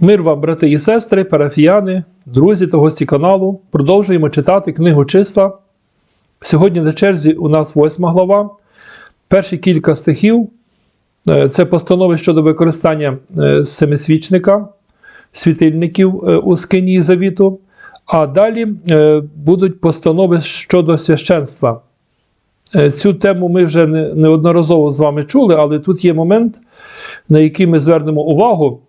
Мир вам, брати і сестри, парафіяни, друзі та гості каналу. Продовжуємо читати книгу числа. Сьогодні на черзі у нас восьма глава. Перші кілька стихів е, це постанови щодо використання е, семисвічника, світильників е, у скині завіту. А далі будуть постанови щодо священства. Цю тему ми вже неодноразово з вами чули, але тут є момент, на який ми звернемо увагу.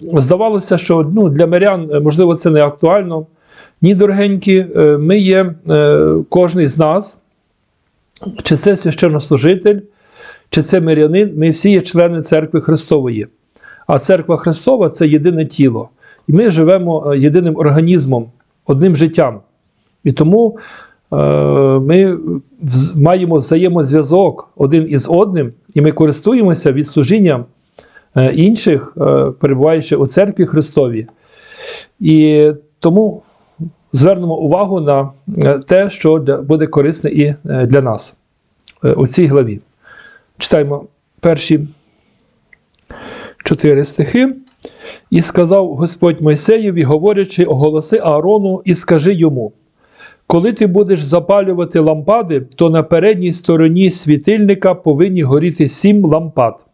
Здавалося, що ну, для мирян, е, можливо, це не актуально. Ні, дорогенькі, е, ми є е, кожний з нас, чи це священнослужитель, чи це мирянин, ми всі є члени церкви Христової. А церква Христова це єдине тіло. І ми живемо єдиним організмом, одним життям. І тому ми маємо взаємозв'язок один із одним, і ми користуємося від служіння е, інших, е, перебуваючи у церкві Христові. І тому звернемо увагу на е, те, що буде корисне і е, для нас е, у цій главі. Читаємо перші чотири стихи. І сказав Господь Мойсеєві, говорячи, оголоси Аарону, і скажи йому: коли ти будеш запалювати лампади, то на передній стороні світильника повинні горіти сім лампад.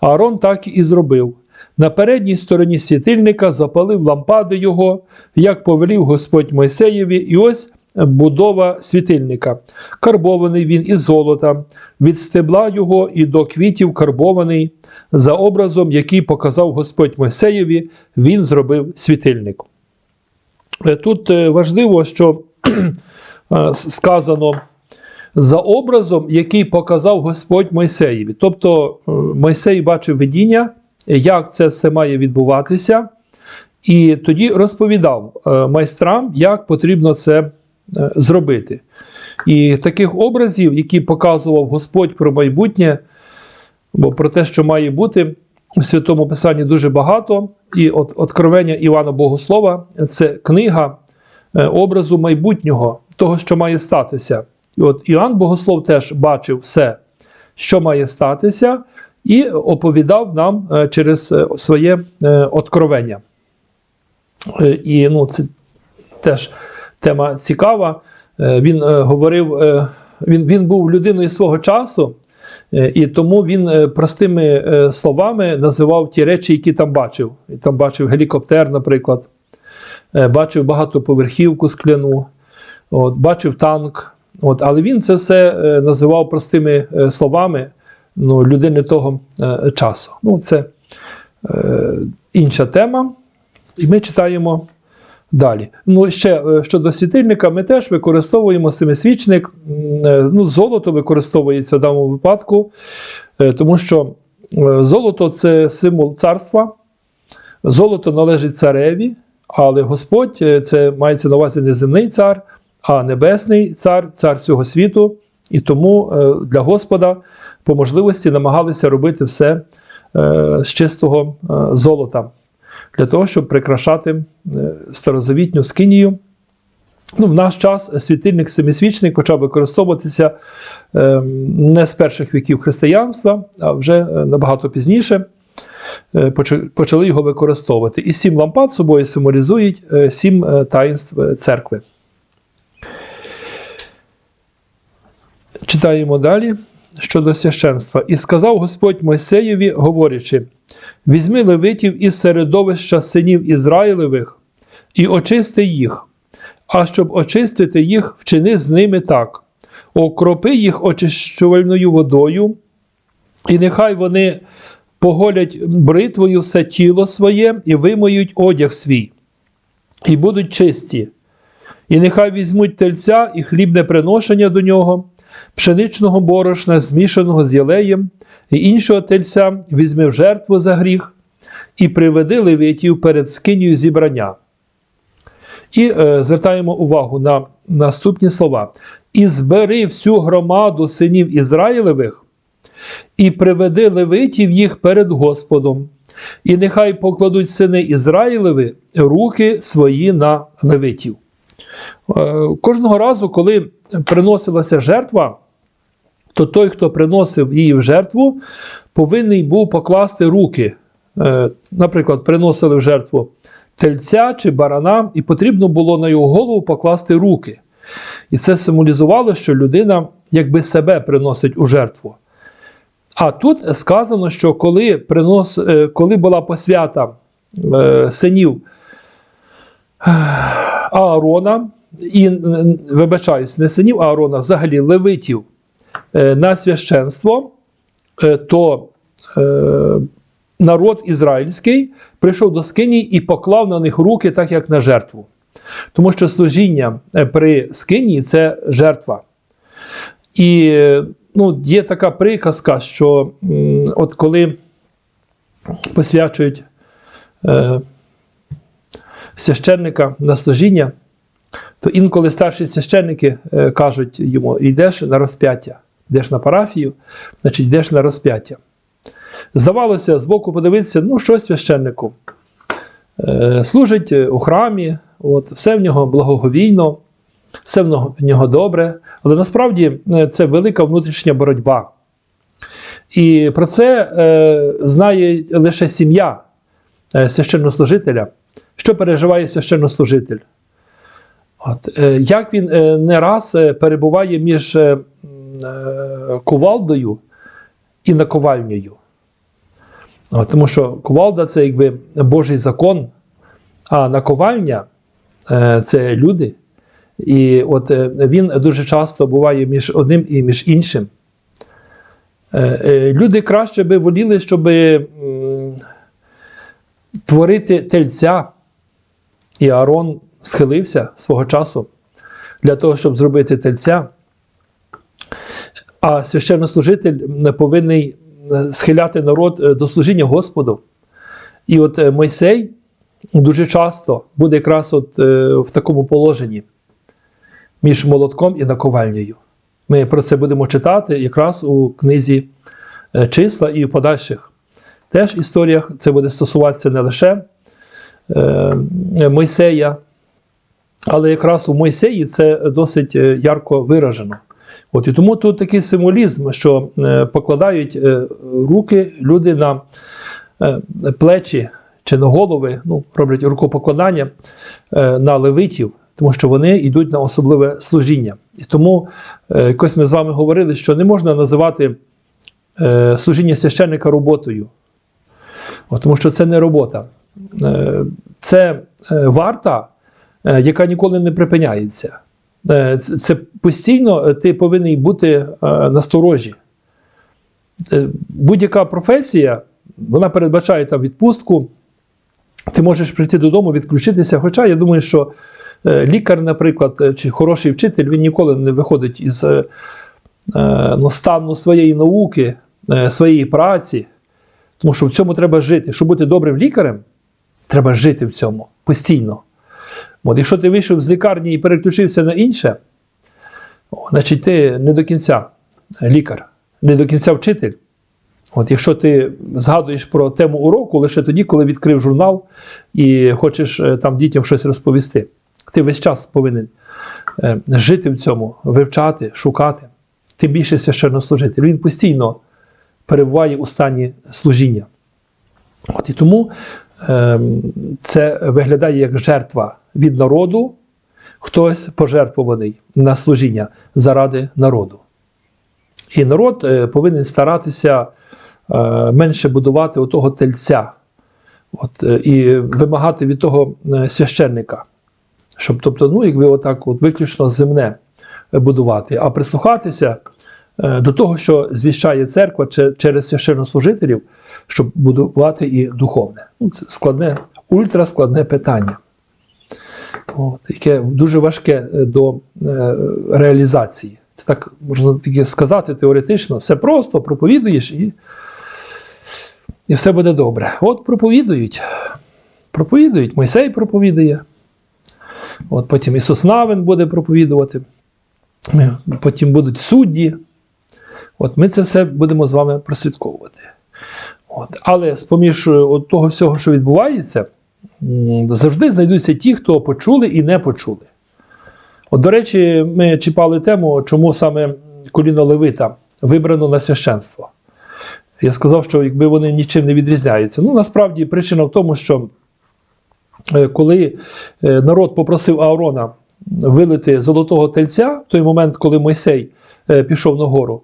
Аарон так і зробив. На передній стороні світильника запалив лампади його, як повелів Господь Мойсеєві, і ось будова світильника. Карбований він із золота, від стебла його і до квітів карбований, за образом, який показав Господь Мойсеєві, він зробив світильник. Е, Тут е, важливо, що е, сказано за образом, який показав Господь Мойсеєві. Тобто е, Мойсей бачив видіння, як це все має відбуватися, і тоді розповідав е, майстрам, як потрібно це е, зробити. І таких образів, які показував Господь про майбутнє, бо про те, що має бути у Святому Писанні дуже багато. І от Откровення Івана Богослова це книга образу майбутнього, того, що має статися. І от Іоанн Богослов теж бачив все, що має статися, і оповідав нам е, через е, своє е, откровення. І ну, це теж тема цікава. Він говорив, він, він був людиною свого часу, і тому він простими словами називав ті речі, які там бачив. Там бачив гелікоптер, наприклад, бачив багатоповерхівку скляну, от, бачив танк. От, але він це все е, називав простими е, словами ну, людини того е, часу. Ну, це інша тема. І ми читаємо далі. Ну, ще щодо світильника, ми теж використовуємо семисвічник. Ну, золото використовується в даному випадку, тому що золото це символ царства. Золото належить цареві, але Господь це мається на увазі не земний цар, а небесний цар, цар всього світу. І тому е, для Господа по можливості намагалися робити все е, з чистого е, золота для того, щоб прикрашати старозавітню скинію. Ну, в наш час світильник семисвічник почав використовуватися не з перших віків християнства, а вже набагато пізніше почали його використовувати. І сім лампад собою символізують сім таїнств церкви. Читаємо далі щодо священства. І сказав Господь Мойсеєві, говорячи: Візьми левитів із середовища синів Ізраїлевих і очисти їх. А щоб очистити їх, вчини з ними так: окропи їх очищувальною водою, і нехай вони поголять бритвою все тіло своє і вимоють одяг свій, і будуть чисті. І нехай візьмуть тельця і хлібне приношення до нього, пшеничного борошна, змішаного з ялеєм, і іншого тельця візьми в жертву за гріх, і приведи левитів перед скинію зібрання. І е, звертаємо увагу на наступні слова: І збери всю громаду синів Ізраїлевих, і приведи левитів їх перед Господом, і нехай покладуть сини Ізраїлеви руки свої на левитів. Е, Кожного разу, коли приносилася жертва, то той, хто приносив її в жертву, повинен був покласти руки е, наприклад, приносили в жертву тельця чи барана, і потрібно було на його голову покласти руки. І це символізувало, що людина якби себе приносить у жертву. А тут сказано, що коли, принос, е, коли була посвята синів Аарона, і, вибачаюсь, не синів Аарона, взагалі левитів е, на священство, е, то е, народ ізраїльський прийшов до скині і поклав на них руки, так як на жертву. Тому що служіння при скині це жертва. І ну, є така приказка, що от коли посвячують священника на служіння, то інколи старші священники е, кажуть йому: йдеш на розп'яття, йдеш на парафію, значить йдеш на розп'яття. Здавалося, збоку подивитися, ну що священнику? Е, служить у храмі, от, все в нього благоговійно, все в нього- добре, але насправді е, це велика внутрішня боротьба. І про це е, знає лише сім'я священнослужителя, що переживає священнослужитель. От, е, як він е, не раз е, перебуває між кувалдою і наковальнею. От, тому що кувалда це якби Божий закон, а наковальня це люди. І от він дуже часто буває між одним і між іншим. Люди краще би воліли, щоб творити тельця. І Аарон схилився свого часу для того, щоб зробити тельця. А священнослужитель не повинен схиляти народ е, до служіння Господу. І от е, Мойсей дуже часто буде якраз от е, в такому положенні між молотком і наковальнею. Ми про це будемо читати якраз у книзі числа і в подальших теж історіях. Це буде стосуватися не лише Мойсея, але якраз у Мойсеї це досить е, ярко виражено. От і тому тут такий символізм, що е, покладають е, руки люди на е, плечі чи на голови, ну, роблять рукопокладання е, на левитів, тому що вони йдуть на особливе служіння. І тому е, якось ми з вами говорили, що не можна називати е, служіння священника роботою, От, тому що це не робота. Е, це е, варта, е, яка ніколи не припиняється. Це постійно ти повинен бути насторожі. Будь-яка професія, вона передбачає там відпустку. Ти можеш прийти додому, відключитися. Хоча я думаю, що лікар, наприклад, чи хороший вчитель, він ніколи не виходить із ну, стану своєї науки, своєї праці. Тому що в цьому треба жити. Щоб бути добрим лікарем, треба жити в цьому постійно. От, якщо ти вийшов з лікарні і переключився на інше, значить ти не до кінця лікар, не до кінця вчитель. От, якщо ти згадуєш про тему уроку лише тоді, коли відкрив журнал і хочеш е, там дітям щось розповісти, ти весь час повинен е, жити в цьому, вивчати, шукати. Тим більше священнослужитель. Він постійно перебуває у стані служіння. От і тому це виглядає як жертва від народу, хтось пожертвований на служіння заради народу. І народ е, повинен старатися е, менше будувати отого тельця от, е, і вимагати від того священника, щоб, тобто, ну, якби отак от виключно земне будувати, а прислухатися до того, що звіщає церква через священнослужителів, щоб будувати і духовне. Ну, це складне, ультраскладне питання, от, яке дуже важке е, до е, реалізації. Це так можна тільки сказати теоретично, все просто проповідуєш і, і все буде добре. От проповідують. Проповідують, Мойсей проповідує. От потім Ісус Навин буде проповідувати. Потім будуть судді. От ми це все будемо з вами прослідковувати. От. Але з-поміж е, от того всього, що відбувається, завжди знайдуться ті, хто почули і не почули. От, до речі, ми чіпали тему, чому саме коліно Левита вибрано на священство. Я сказав, що якби вони нічим не відрізняються. Ну, насправді причина в тому, що е, коли е, народ попросив Аарона вилити золотого тельця, в той момент, коли Мойсей е, пішов на гору,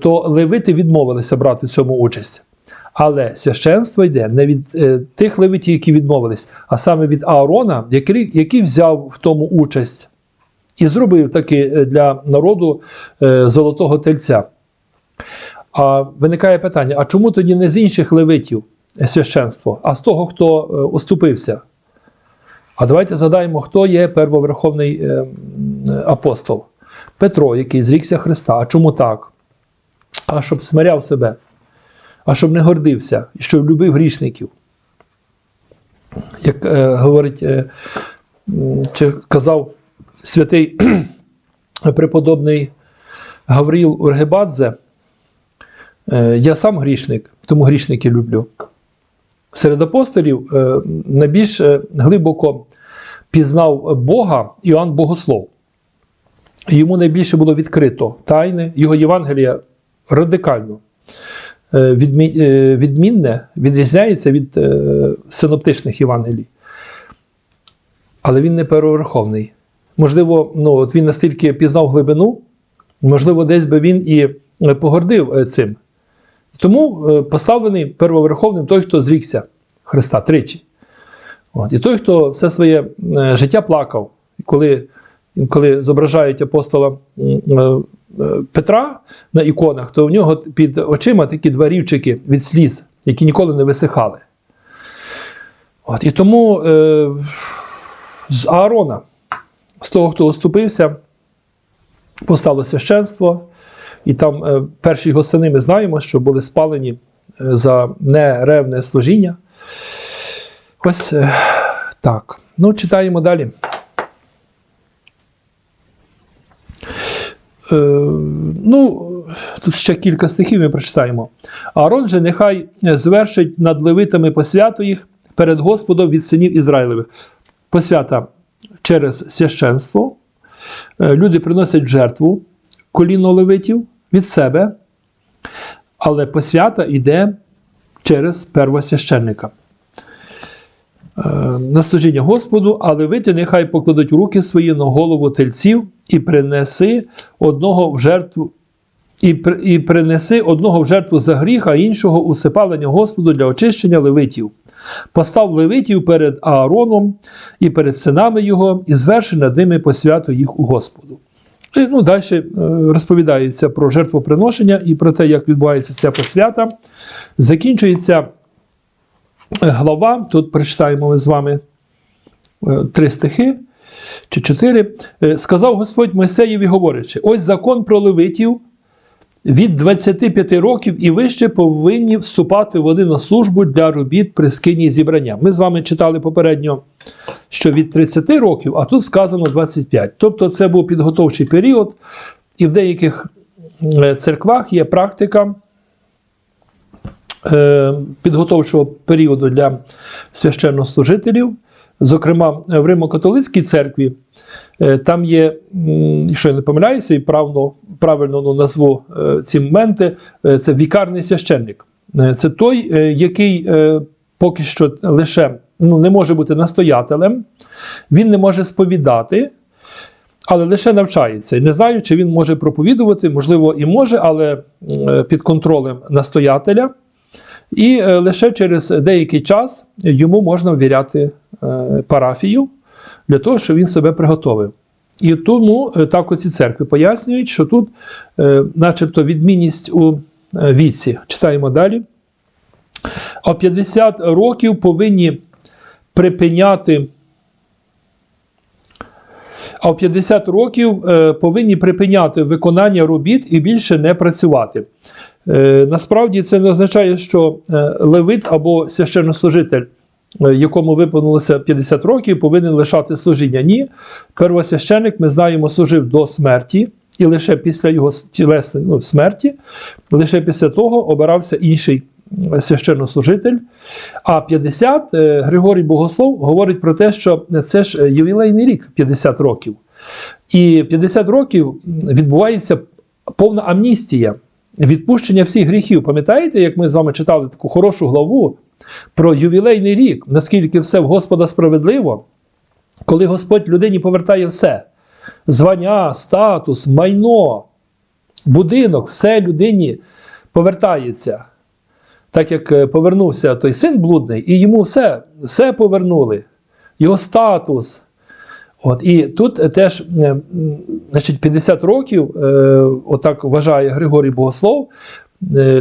то левити відмовилися брати в цьому участь. Але священство йде не від е, тих левитів, які відмовились, а саме від Аарона, який, який взяв в тому участь і зробив таки е, для народу е, золотого тельця. А виникає питання: а чому тоді не з інших левитів е, священство, а з того, хто е, уступився? А давайте згадаємо, хто є первоверховний е, апостол. Петро, який зрікся Христа. А чому так? А щоб смиряв себе, а щоб не гордився, і щоб любив грішників. Як е, говорить, е, чи казав святий преподобний Гавріл Ургебадзе, е, я сам грішник, тому грішників люблю. Серед апостолів е, найбільш е, глибоко пізнав Бога Іоанн Богослов. Йому найбільше було відкрито тайне, його Євангелія радикально е, е, відмінне, відрізняється від е, синоптичних Євангелій. Але він не переверховний. Можливо, ну, от він настільки пізнав глибину, можливо, десь би він і погордив цим. Тому поставлений первоверховним той, хто зрікся Христа тричі. От. І той, хто все своє життя плакав, коли, коли зображають апостола е, е, Петра на іконах, то в нього під очима такі два рівчики від сліз, які ніколи не висихали. От. І тому е, з Аарона, з того, хто оступився, постало священство. І там е, перші його сини ми знаємо, що були спалені е, за неревне служіння. Ось е, так. Ну, читаємо далі. Ну, тут ще кілька стихів ми прочитаємо. Аарон же нехай звершить над левитами посвяту їх перед Господом від синів Ізраїлевих. Посвята через священство. Е, Люди приносять в жертву коліно левитів від себе, але посвята йде через первосвященника. Е, На служіння Господу, а левити нехай покладуть руки свої на голову тельців і принеси одного в жертву. І, і принеси одного в жертву за гріх, а іншого усипалення Господу для очищення левитів. Постав левитів перед Аароном і перед синами його, і зверши над ними посвяту їх у Господу. І, ну, далі е, розповідається про жертвоприношення і про те, як відбувається ця посвята. Закінчується е, глава, тут прочитаємо ми з вами е, три стихи чи чотири. Сказав Господь Мойсеєві, говорячи: ось закон про левитів. Від 25 років і вище повинні вступати вони на службу для робіт при скині зібрання. Ми з вами читали попередньо, що від 30 років, а тут сказано 25. Тобто це був підготовчий період, і в деяких е, церквах є практика е, підготовчого періоду для священнослужителів. Зокрема, в Римо-католицькій церкві там є, якщо я не помиляюся, і правно, правильно ну, назву е, ці моменти, е, це вікарний священник. Е, Це той, е, який е, поки що лише ну, не може бути настоятелем, він не може сповідати, але лише навчається. Не знаю, чи він може проповідувати, можливо, і може, але е, під контролем настоятеля. І е, лише через деякий час йому можна ввіряти е, парафію для того, щоб він себе приготовив. І тому е, так оці церкви пояснюють, що тут, е, начебто, відмінність у е, віці. Читаємо далі. А 50 років повинні припиняти. А в 50 років повинні припиняти виконання робіт і більше не працювати. Насправді це не означає, що левит або священнослужитель, якому виповнилося 50 років, повинен лишати служіння. Ні, первосвященик, ми знаємо, служив до смерті, і лише після його тілесної ну, смерті, лише після того обирався інший е, священнослужитель. А 50 е, Григорій Богослов говорить про те, що це ж е, ювілейний рік 50 років. І 50 років відбувається повна амністія відпущення всіх гріхів. Пам'ятаєте, як ми з вами читали таку хорошу главу про ювілейний рік, наскільки все в Господа справедливо, коли Господь людині повертає все: звання, статус, майно, будинок, все людині повертається. Так як е, повернувся той син блудний, і йому все, все повернули, його статус. От, і тут теж е, значить, 50 років, е, отак вважає Григорій Богослов,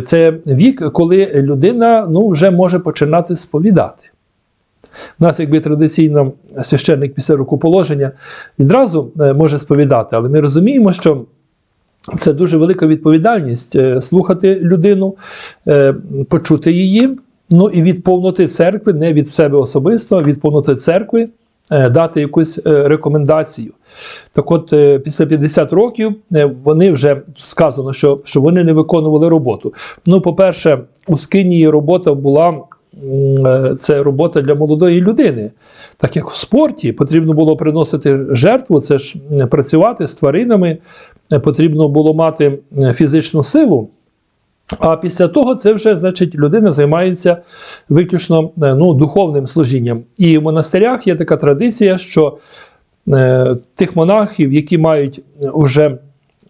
це вік, коли людина ну, вже може починати сповідати. У нас, якби традиційно священник після рукоположення відразу е, може сповідати, але ми розуміємо, що це дуже велика відповідальність е, слухати людину, е, почути її. Ну і від повноти церкви, не від себе особисто, а від повноти церкви е, дати якусь е, рекомендацію. Так от, е, після 50 років е, вони вже сказано, що, що вони не виконували роботу. Ну, по-перше, у Скинії робота була. е, Це робота для молодої людини. Так як в спорті потрібно було приносити жертву, це ж працювати з тваринами, е, потрібно було мати е, фізичну силу. А після того це вже, значить, людина займається виключно е, ну, духовним служінням. І в монастирях є така традиція, що е, тих монахів, які мають е, уже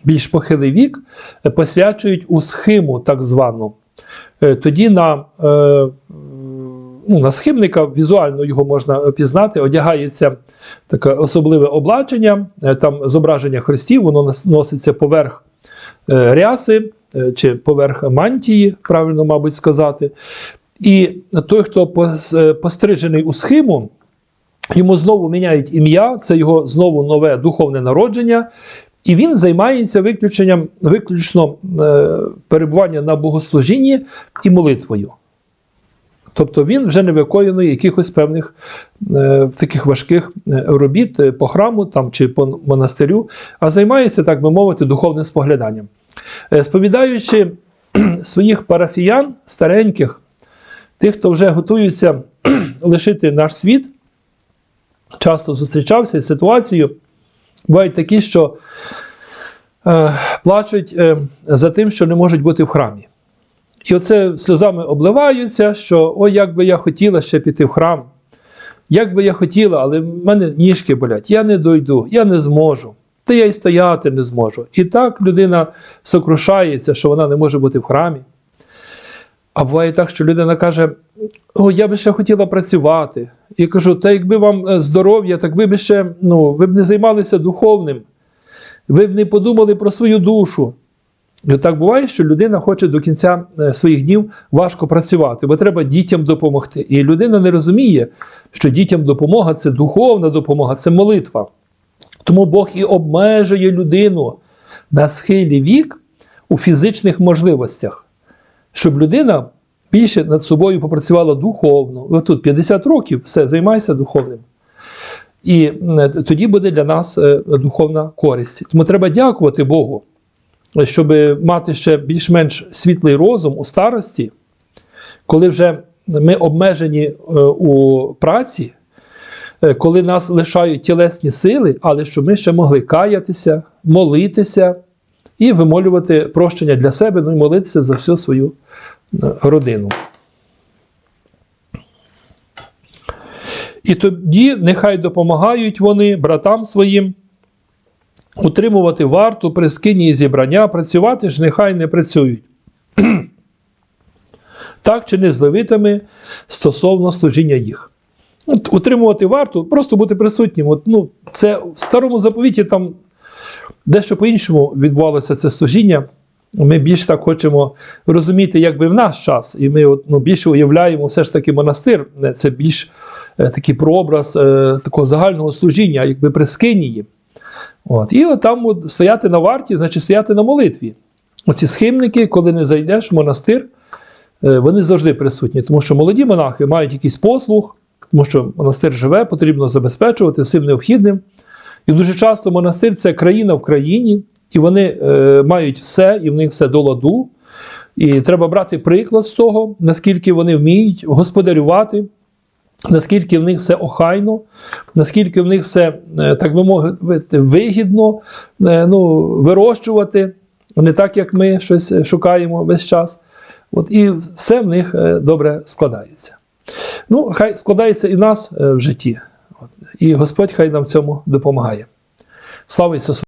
більш похилий вік, е, посвячують у схиму, так звану. Е, тоді на, е, ну, на схимника візуально його можна пізнати, одягається таке особливе облачення, там зображення хрестів, воно носиться поверх ряси е, чи поверх мантії, правильно, мабуть, сказати. І той, хто е, пострижений у схиму, йому знову міняють ім'я, це його знову нове духовне народження. І він займається виключенням, виключно е, перебування на богослужінні і молитвою. Тобто він вже не виконує якихось певних е, таких важких е, робіт е, по храму там, чи по монастирю, а займається, так би мовити, духовним спогляданням. Е, сповідаючи своїх парафіян стареньких, тих, хто вже готуються лишити наш світ, часто зустрічався із ситуацією. Бувають такі, що е, плачуть е, за тим, що не можуть бути в храмі. І оце сльозами обливаються, що ой, як би я хотіла ще піти в храм, як би я хотіла, але в мене ніжки болять, я не дойду, я не зможу, та я й стояти не зможу. І так людина сокрушається, що вона не може бути в храмі. А буває так, що людина каже: О, я би ще хотіла працювати. І кажу, та якби вам е, здоров'я, так ви б ще ну, ви б не займалися духовним, ви б не подумали про свою душу. І так буває, що людина хоче до кінця е, своїх днів важко працювати, бо треба дітям допомогти. І людина не розуміє, що дітям допомога це духовна допомога, це молитва. Тому Бог і обмежує людину на схилі вік у фізичних можливостях, щоб людина більше над собою попрацювала духовно. От тут 50 років, все, займайся духовним. І тоді буде для нас е, духовна користь. Тому треба дякувати Богу, щоб мати ще більш-менш світлий розум у старості, коли вже ми обмежені е, у праці, е, коли нас лишають тілесні сили, але щоб ми ще могли каятися, молитися і вимолювати прощення для себе, ну і молитися за всю свою е, родину. І тоді нехай допомагають вони братам своїм утримувати варту при скині і зібрання, працювати ж нехай не працюють. так чи не з левитами стосовно служіння їх. От, утримувати варту, просто бути присутнім. От, ну, це в старому заповіті там дещо по-іншому відбувалося це служіння. Ми більш так хочемо розуміти, як би в наш час, і ми от, ну, більше уявляємо все ж таки монастир. Це більш е, такий прообраз е, такого загального служіння, якби при скинії. От. І от там от, стояти на варті, значить стояти на молитві. Оці схимники, коли не зайдеш в монастир, е, вони завжди присутні, тому що молоді монахи мають якийсь послуг, тому що монастир живе, потрібно забезпечувати всім необхідним. І дуже часто монастир це країна в країні, і вони е, мають все, і в них все до ладу. І треба брати приклад з того, наскільки вони вміють господарювати, наскільки в них все охайно, наскільки в них все, е, так би мовити, вигідно е, ну, вирощувати не так, як ми щось е, шукаємо весь час. От, і все в них добре складається. Ну, хай складається і в нас в житті. От, і Господь хай нам в цьому допомагає. Слава Ісусу!